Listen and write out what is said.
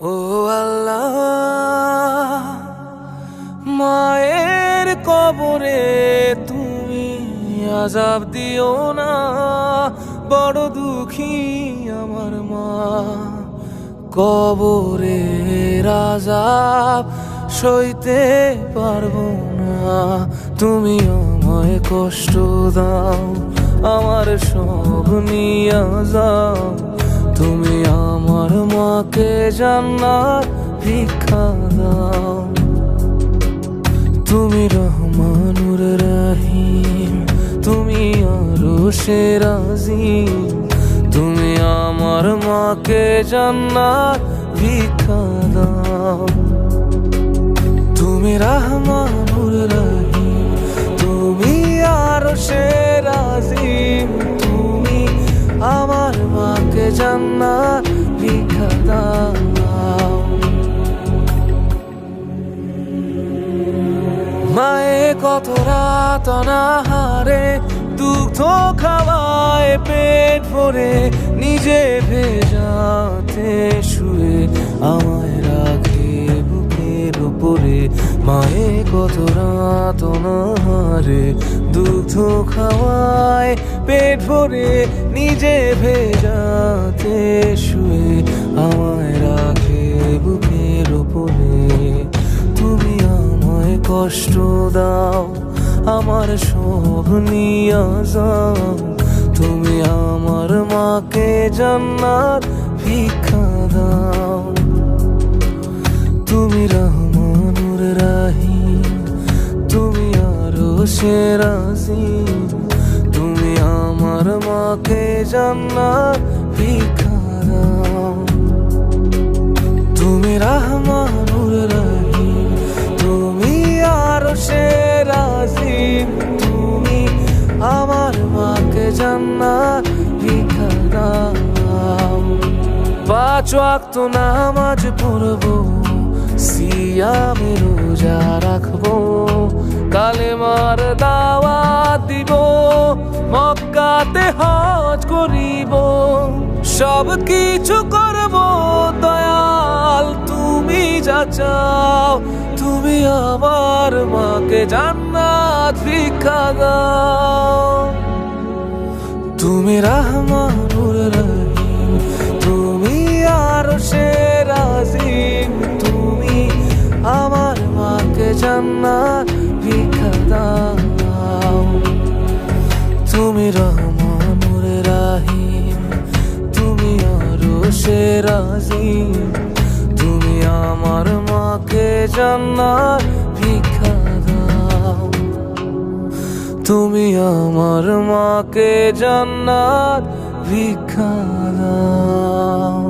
ও আল্লাহ, মায়ের কবরে তুমি আজাব দিও না। বড় দুঃখী আমার মা কবরে রাজাব সইতে পারব না। তুমি আমায় কষ্ট দাও, আমার সব নিয়ে যাও। তুমি আমার মাকে জান্নাত ভিক্ষা দাও। তুমি রহমানুর রাহিম, তুমি আরও সে রাজিম তুমি আমার মাকে জান্নাত ভিক্ষা দাও। তুমি রহমানুর জান্নাত ভিক্ষা দাও মায়ে কত রাত অনাহারে, দুগ্ধ খাওয়ায় পেট ভরে, নিজে ভেজাতে শুয়ে, আমায় রাখে বুকের উপরে। মায়ে কত রাত অনাহারে, দুগ্ধ খাওয়ায় পেট ভরে, নিজে ভেজাতে কষ্ট দাও, আমার সব নিয়ে যাও। তুমি আমার মাকে জান্নাত ভিক্ষা দাও। তুমি রহমানুর রাহি তুমি আরও সে রাজিম তুমি আমার মাকে জান্নাত ভিক্ষা দাও। পাঁচ ওয়াক্ত নামাজ পড়ব সিয়ামে রোজা রাখব, কালেমার দাওয়াত দিব, মক্কাতে হজ করিব সব কিছু করব। দয়াল, তুমি যা চাও, তুমি আমার মাকে জান্নাত ভিক্ষা দাও। তুমি রহমানুর রহিম, তুমি আর রাজিম তুমি আমার মাকে জান্নাত ভিক্ষা তুমি রহমানুর রাহিম, তুমি আরও রাজিম তুমি আমার মাকে জান্নাত তুমি আমার মাকে জান্নাত ভিক্ষা দাও।